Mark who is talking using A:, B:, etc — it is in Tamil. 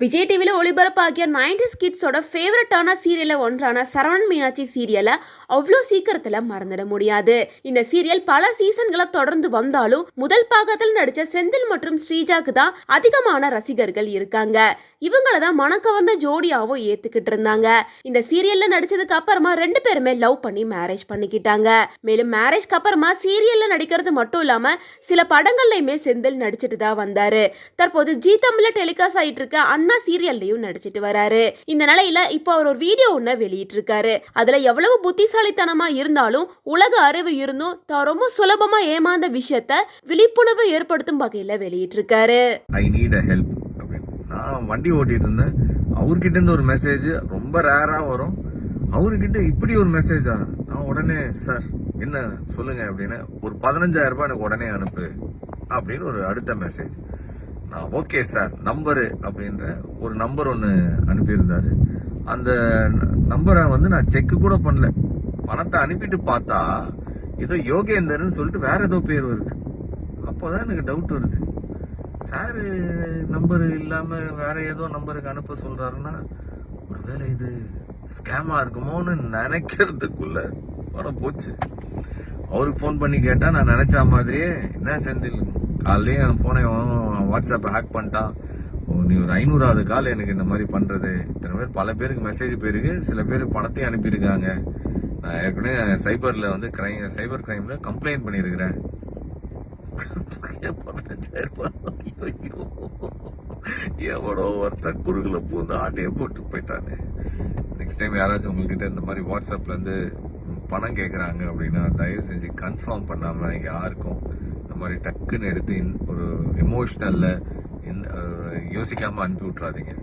A: விஜய் டிவியில் ஒளிபரப்பாகிய நைன்டிஸ் கிட்ஸோட ஃபேவரட்டான சீரியலில் ஒன்றான சரவணன் மீனாட்சி சீரியலை அவ்வளோ சீக்கிரத்தில் மறந்துட முடியாது. இந்த சீரியல் பல சீசன்களை தொடர்ந்து வந்தாலும் முதல் பாகத்தில் நடித்த செந்தில் மற்றும் ஸ்ரீஜாக்கு தான் அதிகமான ரசிகர்கள் இருக்காங்க. இவங்கள தான் மனக்கவர்ந்த ஜோடியாவும் ஏத்துக்கிட்டு இருந்தாங்க. இந்த சீரியல்ல நடிச்சதுக்கு அப்புறமா ரெண்டு பேருமே லவ் பண்ணி மேரேஜ் பண்ணிக்கிட்டாங்க. மேலும் மேரேஜ்க்கு அப்புறமா சீரியல்ல நடிக்கிறது மட்டும் இல்லாம சில படங்கள்லையுமே செந்தில் நடிச்சிட்டு தான் வந்தாரு. தற்போது ஜி தமிழ்ல டெலிகாஸ்ட் ஆயிட்டு இருக்க அண்ணா சீரியல்லையும் நடிச்சிட்டு வராரு. இந்த நிலையில இப்போ அவர் ஒரு வீடியோ ஒன்று வெளியிட்டிருக்காரு. அதுல எவ்வளவு புத்திசாலித்தனமா இருந்தாலும் உலக அறிவு இருந்தும் தான் ரொம்ப சுலபமா ஏமாந்த விஷயத்த விழிப்புணர்வு ஏற்படுத்தும் வகையில வெளியிட்டிருக்காரு.
B: ஐ நீட் அ ஹெல்ப் அப்படின்னு நான் வண்டி ஓட்டிட்டு இருந்தேன். அவர்கிட்ட இருந்து ஒரு மெசேஜ் ரொம்ப ரேரா வரும். அவர்கிட்ட இப்படி ஒரு மெசேஜா நான் உடனே சார் என்ன சொல்லுங்க? அப்படின்னு ஒரு பதினஞ்சாயிரம் ரூபாய் எனக்கு உடனே அனுப்பு. அப்படின்னு ஒரு அடுத்த மெசேஜ் நான் ஓகே சார். நம்பரு அப்படின்ற ஒரு நம்பர் ஒன்று அனுப்பியிருந்தாரு. அந்த நம்பரை வந்து நான் செக்கு கூட பண்ணல. பணத்தை அனுப்பிட்டு பார்த்தா ஏதோ யோகேந்தர்னு சொல்லிட்டு வேற ஏதோ பேர் வருது. அப்போ தான் எனக்கு டவுட் வருது. சார் நம்பர் இல்லாமல் வேற ஏதோ நம்பருக்கு அனுப்ப சொல்கிறாருன்னா ஒருவேளை இது ஸ்கேமாக இருக்குமோன்னு நினைக்கிறதுக்குள்ள படம் போச்சு. அவருக்கு ஃபோன் பண்ணி கேட்டால் நான் நினச்சா மாதிரியே என்ன செந்தில் காலையிலேயே என் ஃபோனை வாட்ஸ்அப்பை ஹேக் பண்ணிட்டான் ஓ, நீ ஒரு ஐநூறாவது கால் எனக்கு இந்த மாதிரி பண்ணுறது இத்தனை பேர் பல பேருக்கு மெசேஜ் போயிருக்கு. சில பேர் பணத்தையும் அனுப்பியிருக்காங்க. நான் ஏற்கனவே சைபரில் வந்து கிரைம் சைபர் கிரைமில் கம்ப்ளைண்ட் பண்ணியிருக்கிறேன். பதினஞ்சாயிரம் ரூபாய் ஐயோ எவனோ ஒருத்தன் குறுகுல பூந்து ஆட்டையை போட்டு போயிட்டானே. நெக்ஸ்ட் டைம் யாராச்சும் உங்ககிட்ட இந்த மாதிரி வாட்ஸ்அப்லேருந்து பணம் கேட்குறாங்க அப்படின்னா தயவு செஞ்சு கன்ஃபார்ம் பண்ணாமல் யாருக்கும் இந்த மாதிரி டக்குன்னு எடுத்து ஒரு எமோஷ்னலில் யோசிக்காமல் அனுப்பி விட்றாதீங்க